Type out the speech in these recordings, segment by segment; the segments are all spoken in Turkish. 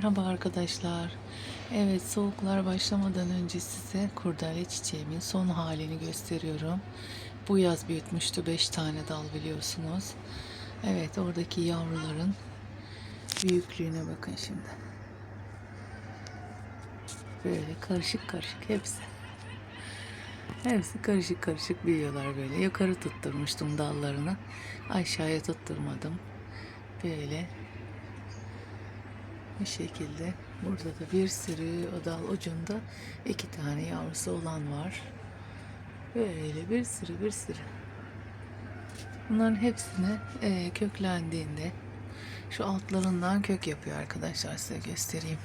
Merhaba arkadaşlar. Evet soğuklar başlamadan önce size kurdele çiçeğimin son halini gösteriyorum. Bu yaz büyütmüştü 5 tane dal biliyorsunuz. Evet oradaki yavruların büyüklüğüne bakın şimdi. Böyle karışık karışık hepsi. Hepsi karışık karışık büyüyorlar böyle. Yukarı tutturmuştum dallarını. Aşağıya tutturmadım. Böyle bu şekilde. Burada da bir sürü o dal ucunda iki tane yavrusu olan var. Böyle bir sürü bir sürü. Bunların hepsini eee, köklendiğinde şu altlarından kök yapıyor arkadaşlar size göstereyim.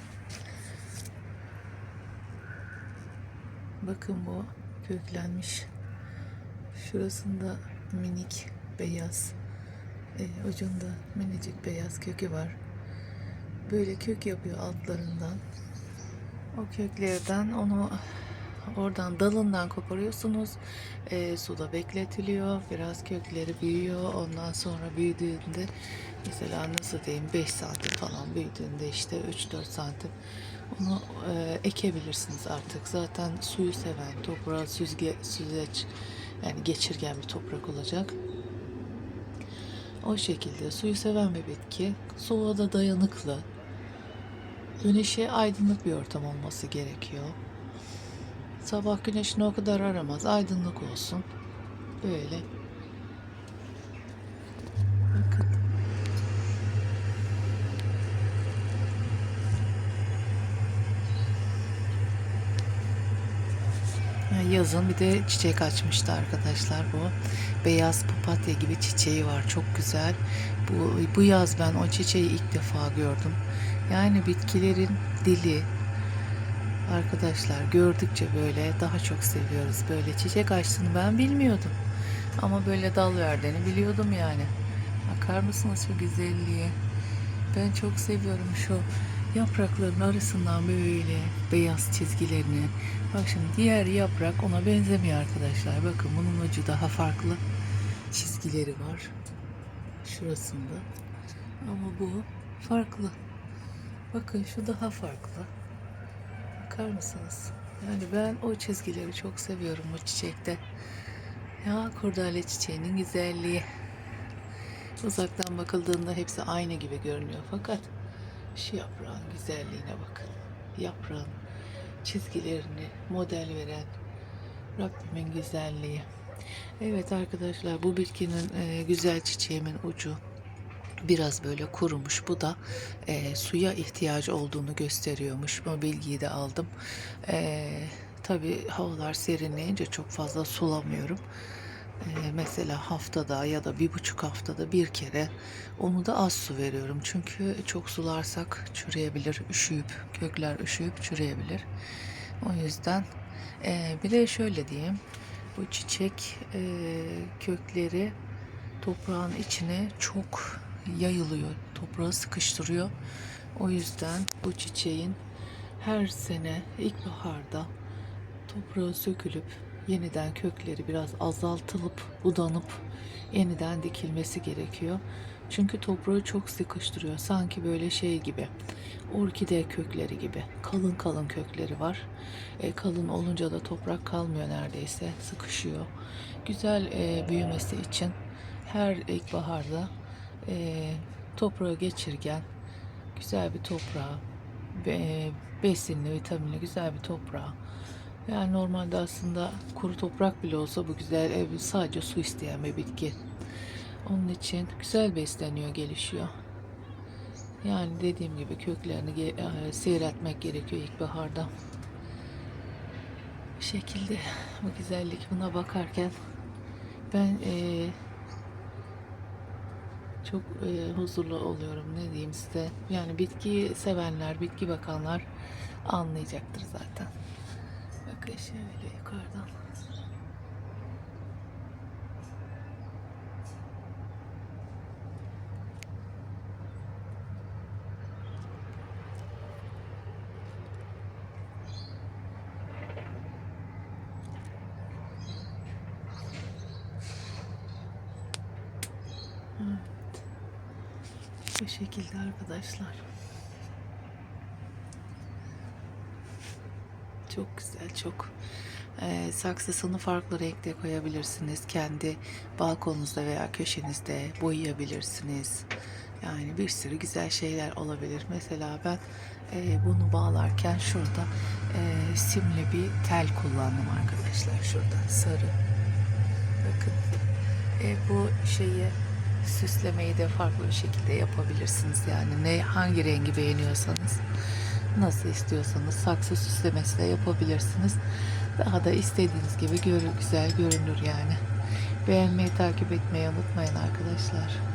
Bakın bu köklenmiş. Şurasında minik beyaz e, ucunda minicik beyaz kökü var. Böyle kök yapıyor altlarından. O köklerden onu oradan dalından koparıyorsunuz. E, suda bekletiliyor. Biraz kökleri büyüyor. Ondan sonra büyüdüğünde mesela nasıl diyeyim 5 santim falan büyüdüğünde işte 3-4 santim onu e, ekebilirsiniz artık. Zaten suyu seven, toprağa süzge, süzeç yani geçirgen bir toprak olacak. O şekilde suyu seven bir bitki. Soğuğa da dayanıklı. Güneşe aydınlık bir ortam olması gerekiyor. Sabah güneşini o kadar aramaz. Aydınlık olsun. Böyle. Bakın. Yazın bir de çiçek açmıştı arkadaşlar bu. Beyaz papatya gibi çiçeği var. Çok güzel. Bu, bu yaz ben o çiçeği ilk defa gördüm. Yani bitkilerin dili arkadaşlar gördükçe böyle daha çok seviyoruz. Böyle çiçek açtığını ben bilmiyordum. Ama böyle dal verdiğini biliyordum yani. Bakar mısınız şu güzelliğe? Ben çok seviyorum şu yaprakların arasından böyle beyaz çizgilerini. Bak şimdi diğer yaprak ona benzemiyor arkadaşlar. Bakın bunun ucu daha farklı çizgileri var. Şurasında. Ama bu farklı. Bakın şu daha farklı. Bakar mısınız? Yani ben o çizgileri çok seviyorum o çiçekte. Ya kurdale çiçeğinin güzelliği. Uzaktan bakıldığında hepsi aynı gibi görünüyor fakat şu yaprağın güzelliğine bakın. Yaprağın çizgilerini model veren Rabbimin güzelliği. Evet arkadaşlar bu bitkinin e, güzel çiçeğimin ucu biraz böyle kurumuş. Bu da e, suya ihtiyacı olduğunu gösteriyormuş. Bu bilgiyi de aldım. E, Tabi havalar serinleyince çok fazla sulamıyorum. E, mesela haftada ya da bir buçuk haftada bir kere onu da az su veriyorum. Çünkü çok sularsak çürüyebilir, üşüyüp, kökler üşüyüp çürüyebilir. O yüzden e, bir de şöyle diyeyim. Bu çiçek e, kökleri toprağın içine çok yayılıyor. Toprağı sıkıştırıyor. O yüzden bu çiçeğin her sene ilkbaharda toprağı sökülüp yeniden kökleri biraz azaltılıp budanıp yeniden dikilmesi gerekiyor. Çünkü toprağı çok sıkıştırıyor. Sanki böyle şey gibi. Orkide kökleri gibi. Kalın kalın kökleri var. E, kalın olunca da toprak kalmıyor neredeyse. Sıkışıyor. Güzel e, büyümesi için her ilkbaharda e, toprağı geçirgen güzel bir toprağa be, besinli, vitaminli güzel bir toprağa yani normalde aslında kuru toprak bile olsa bu güzel ev sadece su isteyen bir bitki. Onun için güzel besleniyor, gelişiyor. Yani dediğim gibi köklerini ge- e, seyretmek gerekiyor ilkbaharda. Bu şekilde bu güzellik buna bakarken ben e, çok e, huzurlu oluyorum ne diyeyim size. Yani bitki sevenler, bitki bakanlar anlayacaktır zaten. Bakın şöyle yukarıdan. Bu şekilde arkadaşlar. Çok güzel, çok. E, saksısını farklı renkte koyabilirsiniz. Kendi balkonunuzda veya köşenizde boyayabilirsiniz. Yani bir sürü güzel şeyler olabilir. Mesela ben e, bunu bağlarken şurada e, simli bir tel kullandım arkadaşlar. Şurada sarı. Bakın. E, bu şeyi süslemeyi de farklı bir şekilde yapabilirsiniz. Yani ne hangi rengi beğeniyorsanız nasıl istiyorsanız saksı süslemesi de yapabilirsiniz. Daha da istediğiniz gibi görü güzel görünür yani. Beğenmeyi, takip etmeyi unutmayın arkadaşlar.